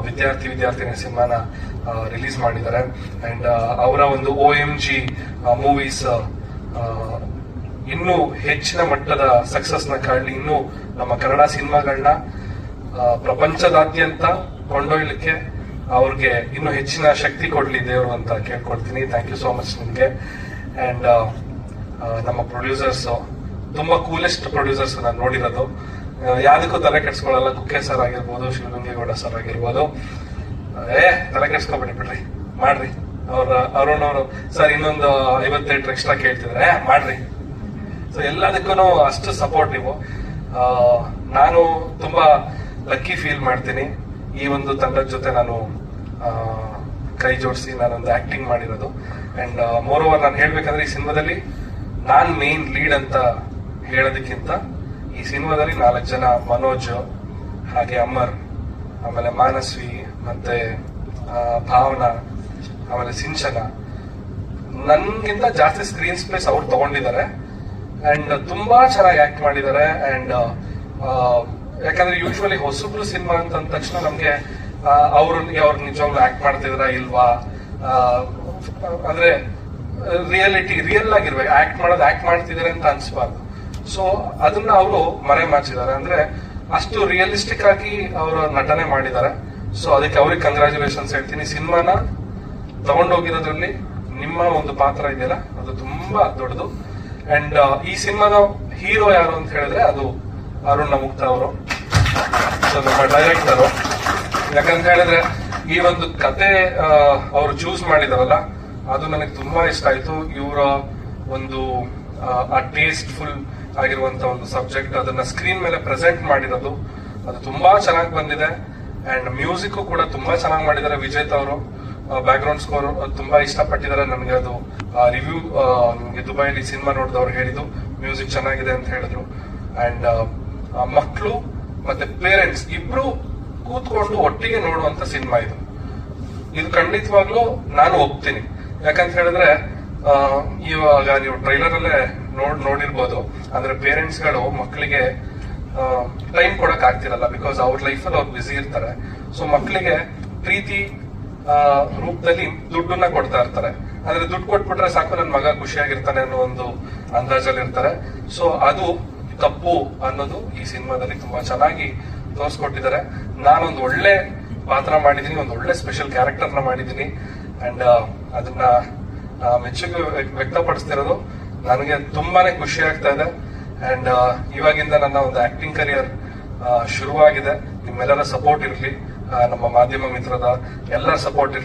ವಿದ್ಯಾರ್ಥಿ ವಿದ್ಯಾರ್ಥಿನಿ ಸಿನಿಮಾನ ರಿಲೀಸ್ ಮಾಡಿದ್ದಾರೆ. ಅಂಡ್ ಅವರ ಒಂದು ಒ ಎಂ ಜಿ ಮೂವೀಸ್ ಇನ್ನೂ ಹೆಚ್ಚಿನ ಮಟ್ಟದ ಸಕ್ಸಸ್ನ ಕಾಣಲಿ ಇನ್ನೂ ನಮ್ಮ ಕನ್ನಡ ಸಿನಿಮಾಗಳನ್ನ ಪ್ರಪಂಚದಾದ್ಯಂತ ಕೊಂಡೊಯ್ಲಿಕ್ಕೆ ಅವ್ರಿಗೆ ಇನ್ನೂ ಹೆಚ್ಚಿನ ಶಕ್ತಿ ಕೊಡ್ಲಿ ದೇವರು ಅಂತ ಕೇಳ್ಕೊಳ್ತೀನಿ. ಥ್ಯಾಂಕ್ ಯು ಸೋ ಮಚ್ ನಿಮ್ಗೆ. ಅಂಡ್ ನಮ್ಮ ಪ್ರೊಡ್ಯೂಸರ್ಸ್ ತುಂಬಾ ಕೂಲೆಸ್ಟ್ ಪ್ರೊಡ್ಯೂಸರ್ಸ್ ನಾನು ನೋಡಿರೋದು. ಯಾವ್ದಕ್ಕೂ ತಲೆ ಕೆಡ್ಸ್ಕೊಳ್ಳಲ್ಲ, ಕುಕ್ಕೆ ಸರ್ ಆಗಿರ್ಬೋದು ಶಿವಲಿಂಗೇಗೌಡ ಸರ್ ಆಗಿರ್ಬೋದು. ಏ, ತಲೆ ಕೆಡ್ಸ್ಕೊಬೇಡಿ ಬಿಡ್ರಿ, ಮಾಡ್ರಿ. ಅವ್ರ, ಅರುಣ್ ಅವರು ಸರ್ ಇನ್ನೊಂದು ಐವತ್ತೆಂಟು ಎಕ್ಸ್ಟ್ರಾ ಕೇಳ್ತಿದ್ರೆ ಮಾಡ್ರಿ. ಸೊ ಎಲ್ಲದಕ್ಕೂ ಅಷ್ಟು ಸಪೋರ್ಟ್ ನೀವು. ನಾನು ತುಂಬಾ ಲಕ್ಕಿ ಫೀಲ್ ಮಾಡ್ತೀನಿ. ಈ ಒಂದು ತಂಡದ ಜೊತೆ ನಾನು ಕೈ ಜೋಡಿಸಿ ನಾನೊಂದು ಆಕ್ಟಿಂಗ್ ಮಾಡಿರೋದು. ಅಂಡ್ ಮೋರ್ ಓವರ್ ನಾನು ಹೇಳ್ಬೇಕಂದ್ರೆ ಈ ಸಿನಿಮಾದಲ್ಲಿ ನಾನ್ ಮೇನ್ ಲೀಡ್ ಅಂತ ಹೇಳೋದಕ್ಕಿಂತ ಈ ಸಿನಿಮಾದಲ್ಲಿ ನಾಲ್ಕು ಜನ, ಮನೋಜ್, ಹಾಗೆ ಅಮರ್, ಆಮೇಲೆ ಮಾನಸ್ವಿ, ಮತ್ತೆ ಭಾವನಾ, ಆಮೇಲೆ ಸಿಂಚನ. ನನ್ಗಿಂತ ಜಾಸ್ತಿ ಸ್ಕ್ರೀನ್ ಸ್ಪೇಸ್ ಅವ್ರು ತಗೊಂಡಿದ್ದಾರೆ. ಅಂಡ್ ತುಂಬಾ ಚೆನ್ನಾಗಿ ಆಕ್ಟ್ ಮಾಡಿದ್ದಾರೆ. ಅಂಡ್ ಯಾಕಂದ್ರೆ ಯೂಶುವಲಿ ಹೊಸಬ್ರು ಸಿನಿಮಾ ಅಂತ ಅಂದ ತಕ್ಷಣ ನಮ್ಗೆ ಅವ್ರಿಗೆ ಅವ್ರು ನಿಜವಾಗ್ಲೂ ಆಕ್ಟ್ ಮಾಡ್ತಿದ್ರ ಇಲ್ವಾ? ಅಂದ್ರೆ ರಿಯಾಲಿಟಿ ರಿಯಲ್ ಆಗಿರ್ಬೇಕು. ಆಕ್ಟ್ ಮಾಡೋದು ಆಕ್ಟ್ ಮಾಡ್ತಿದ್ದಾರೆ ಅಂತ ಅನ್ಸ್ಬಾರ್ದು. ಸೊ ಅದನ್ನ ಅವರು ಮರೆ ಮಾಚಿದ್ದಾರೆ ಅಂದ್ರೆ ಅಷ್ಟು ರಿಯಲಿಸ್ಟಿಕ್ ಆಗಿ ಅವರು ನಟನೆ ಮಾಡಿದ್ದಾರೆ. ಸೊ ಅದಕ್ಕೆ ಅವ್ರಿಗೆ ಕಂಗ್ರ್ಯಾಚುಲೇಷನ್ಸ್ ಹೇಳ್ತೀನಿ. ಸಿನಿಮಾನ ತಗೊಂಡೋಗಿರೋದ್ರಲ್ಲಿ ನಿಮ್ಮ ಒಂದು ಪಾತ್ರ ಇದೆಯಲ್ಲ, ಅದು ತುಂಬಾ ದೊಡ್ಡದು. ಅಂಡ್ ಈ ಸಿನಿಮಾದ ಹೀರೋ ಯಾರು ಅಂತ ಹೇಳಿದ್ರೆ ಅದು ಅರುಣ್ ಮುಕ್ತ ಅವರು. ಸೊ ನಮ್ಮ ಡೈರೆಕ್ಟರು ಯಾಕಂತ ಹೇಳಿದ್ರೆ ಈ ಒಂದು ಕತೆ ಅವರು ಚೂಸ್ ಮಾಡಿದಾರಲ್ಲ, ಅದು ನನಗೆ ತುಂಬಾ ಇಷ್ಟ ಆಯ್ತು. ಇವರ ಒಂದು, ಆ ಟೇಸ್ಟ್ಫುಲ್ ಆಗಿರುವಂತ ಒಂದು ಸಬ್ಜೆಕ್ಟ್ ಅದನ್ನ ಸ್ಕ್ರೀನ್ ಮೇಲೆ ಪ್ರೆಸೆಂಟ್ ಮಾಡಿರೋದು. ಅದು ತುಂಬಾ ಚೆನ್ನಾಗಿ ಬಂದಿದೆ. ಅಂಡ್ ಮ್ಯೂಸಿಕ್ ಕೂಡ ತುಂಬಾ ಚೆನ್ನಾಗಿ ಮಾಡಿದ್ದಾರೆ ವಿಜೇತ್ ಅವರು ಬ್ಯಾಕ್ ಗ್ರೌಂಡ್ ಸ್ಕೋರ್ ತುಂಬಾ ಇಷ್ಟಪಟ್ಟಿದ್ದಾರೆ ನನಗೆ ಅದು. ರಿವ್ಯೂ ನಿಮಗೆ ದುಬೈಲಿ ಸಿನಿಮಾ ನೋಡಿದವರು ಹೇಳಿದ್ದು, ಮ್ಯೂಸಿಕ್ ಚೆನ್ನಾಗಿದೆ ಅಂತ ಹೇಳಿದ್ರು. ಅಂಡ್ ಮಕ್ಕಳು ಮತ್ತೆ ಪೇರೆಂಟ್ಸ್ ಇಬ್ರು ಕೂತ್ಕೊಂಡು ಒಟ್ಟಿಗೆ ನೋಡುವಂತ ಸಿನಿಮಾ ಇದು. ಇದು ಖಂಡಿತವಾಗ್ಲೂ ನಾನು ಒಪ್ತೀನಿ. ಯಾಕಂತ ಹೇಳಿದ್ರೆ ಇವಾಗ ನೀವು ಟ್ರೈಲರ್ ಅಲ್ಲೇ ನೋಡ್, ನೋಡಿರ್ಬೋದು. ಅಂದ್ರೆ ಪೇರೆಂಟ್ಸ್ಗಳು ಮಕ್ಕಳಿಗೆ ಟೈಮ್ ಕೊಡಕ್ ಆಗ್ತಿರಲ್ಲ ಬಿಕಾಸ್ ಅವ್ರ ಅಲ್ಲಿ ಅವ್ರು ಬಿಸಿ ಇರ್ತಾರೆ. ಸೊ ಮಕ್ಕಳಿಗೆ ಪ್ರೀತಿ ರೂಪದಲ್ಲಿ ದುಡ್ಡನ್ನ ಕೊಡ್ತಾ ಇರ್ತಾರೆ. ಅಂದ್ರೆ ದುಡ್ಡು ಕೊಟ್ಬಿಟ್ರೆ ಸಾಕು ನನ್ನ ಮಗ ಖುಷಿಯಾಗಿರ್ತಾನೆ ಅನ್ನೋ ಒಂದು ಅಂದಾಜಲ್ಲಿ ಇರ್ತಾರೆ ಸೊ ಅದು ತಪ್ಪು ಅನ್ನೋದು ಈ ಸಿನಿಮಾದಲ್ಲಿ ತುಂಬಾ ಚೆನ್ನಾಗಿ ತೋರಿಸ್ಕೊಟ್ಟಿದ್ದಾರೆ. ನಾನೊಂದು ಒಳ್ಳೆ ಪಾತ್ರ ಮಾಡಿದೀನಿ, ಒಂದು ಒಳ್ಳೆ ಸ್ಪೆಷಲ್ ಕ್ಯಾರೆಕ್ಟರ್ನ ಮಾಡಿದ್ದೀನಿ ಅಂಡ್ ಅದನ್ನ ಮೆಚ್ಚುಗೆ ವ್ಯ- ವ್ಯಕ್ತಪಡಿಸ್ತಿರೋದು ನನಗೆ ತುಂಬಾನೇ ಖುಷಿ ಆಗ್ತಾ ಇದೆ. ಅಂಡ್ ಇವಾಗಿಂದ ನನ್ನ ಒಂದು ಆಕ್ಟಿಂಗ್ ಕರಿಯರ್ ಶುರುವಾಗಿದೆ. ನಿಮ್ಮೆಲ್ಲರ ಸಪೋರ್ಟ್ ಇರಲಿ. ನಮ್ಮ ಮಾಧ್ಯಮ ಮಿತ್ರದ ಎಲ್ಲರ ಸಪೋರ್ಟ್ ಇರಲಿ.